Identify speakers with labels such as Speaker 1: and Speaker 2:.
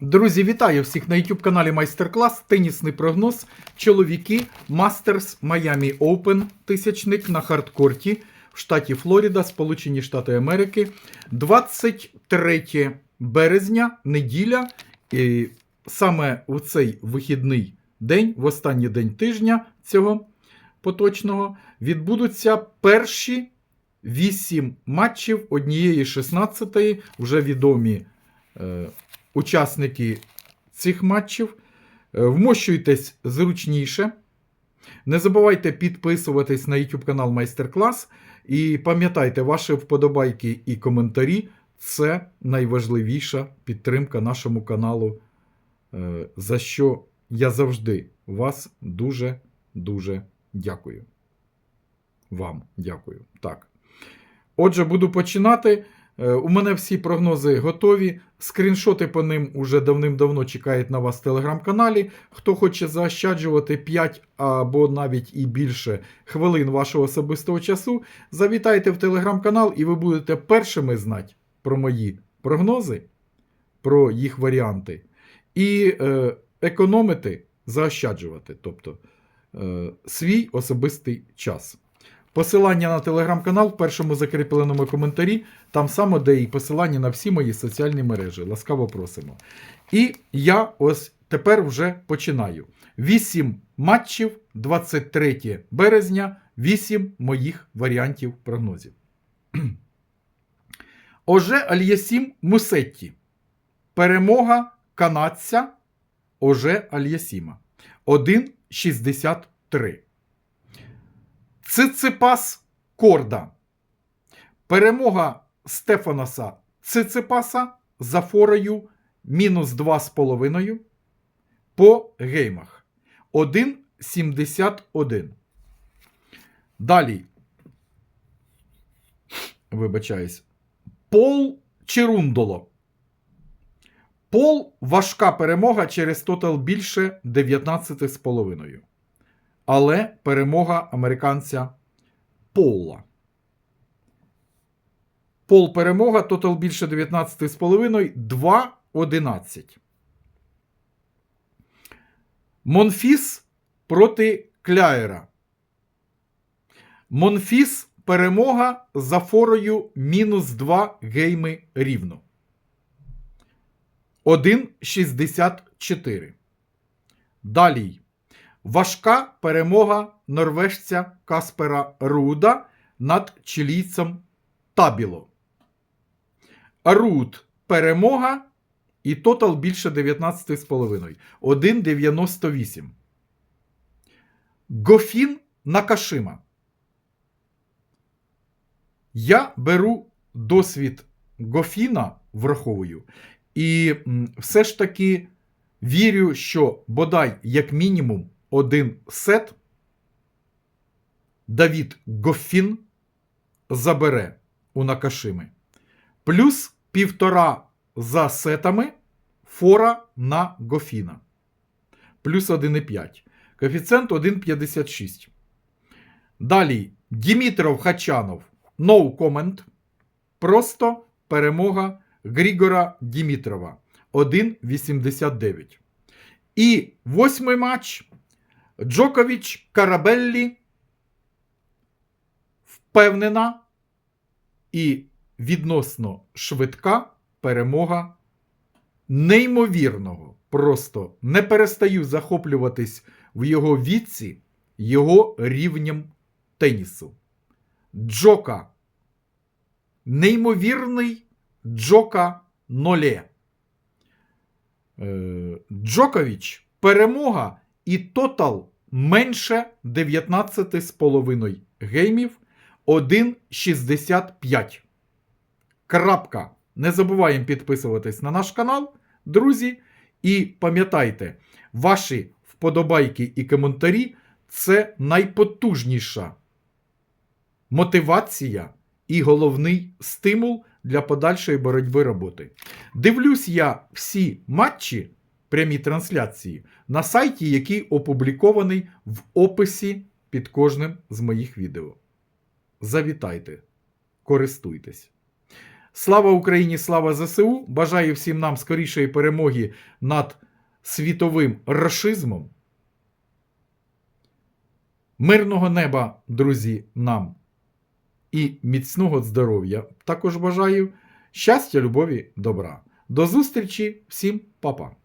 Speaker 1: Друзі, вітаю всіх на YouTube каналі Майстер-клас. Тенісний прогноз. Чоловіки Masters Miami Open тисячник на хардкорті в штаті Флорида, Сполучені Штати Америки. 23 березня, неділя. І саме у цей вихідний день, в останній день тижня цього поточного, відбудуться перші 8 матчів однієї 16-ї, вже відомі. Учасники цих матчів. Е, Вмощуйтесь зручніше. Не забувайте підписуватись на YouTube канал Майстер-клас. І пам'ятайте, ваші вподобайки і коментарі це найважливіша підтримка нашому каналу, е, за що я завжди вас дуже-дуже дякую. Вам дякую. Так. Отже, буду починати. Е, У мене всі прогнози готові. Скріншоти по ним уже давним-давно чекають на вас в телеграм-каналі. Хто хоче заощаджувати 5 або навіть і більше хвилин вашого особистого часу, завітайте в телеграм-канал, і ви будете першими знати про мої прогнози, про їх варіанти, і е, економити, заощаджувати, тобто е, свій особистий час. Посилання на телеграм-канал в першому закріпленому коментарі, там само, де і посилання на всі мої соціальні мережі. Ласкаво просимо. І я ось тепер вже починаю. 8 матчів 23 березня, 8 моїх варіантів прогнозів. Оже Альєсім Мусетті. Перемога канадця Оже Альєсіма. 1,63. Циципас Корда. Перемога Стефанаса Циципаса за форою мінус 2,5 по геймах. 1,71. Далі. Вибачаюсь. Пол Черундоло. Пол важка перемога через тотал більше 19,5 але перемога американця Пола. Пол перемога, тотал більше 19,5, 2-11. Монфіс проти Кляєра. Монфіс перемога за форою мінус 2 гейми рівно. 1,64. Далі. Важка перемога норвежця Каспера Руда над чилійцем Табіло. Руд перемога і тотал більше 19,5. 1,98. Гофін Накашима. Я беру досвід Гофіна, враховую, і все ж таки вірю, що бодай як мінімум один сет Давід Гофін забере у Накашими. Плюс півтора за сетами фора на Гофіна. Плюс 1,5. Коефіцієнт 1,56. Далі Дімітров Хачанов. No comment. Просто перемога Грігора Дімітрова. 1,89. І восьмий матч. Джокович Карабеллі впевнена і відносно швидка перемога неймовірного. Просто не перестаю захоплюватись в його віці, його рівнем тенісу. Джока. Неймовірний Джока Ноле. Е, Джокович перемога і тотал менше 19,5 геймів 1,65. Крапка. Не забуваємо підписуватись на наш канал, друзі. І пам'ятайте, ваші вподобайки і коментарі це найпотужніша мотивація і головний стимул для подальшої боротьби роботи. Дивлюсь я всі матчі прямі трансляції на сайті, який опублікований в описі під кожним з моїх відео. Завітайте, користуйтесь. Слава Україні, слава ЗСУ! Бажаю всім нам скорішої перемоги над світовим рашизмом. Мирного неба, друзі, нам і міцного здоров'я. Також бажаю щастя, любові, добра. До зустрічі, всім па-па!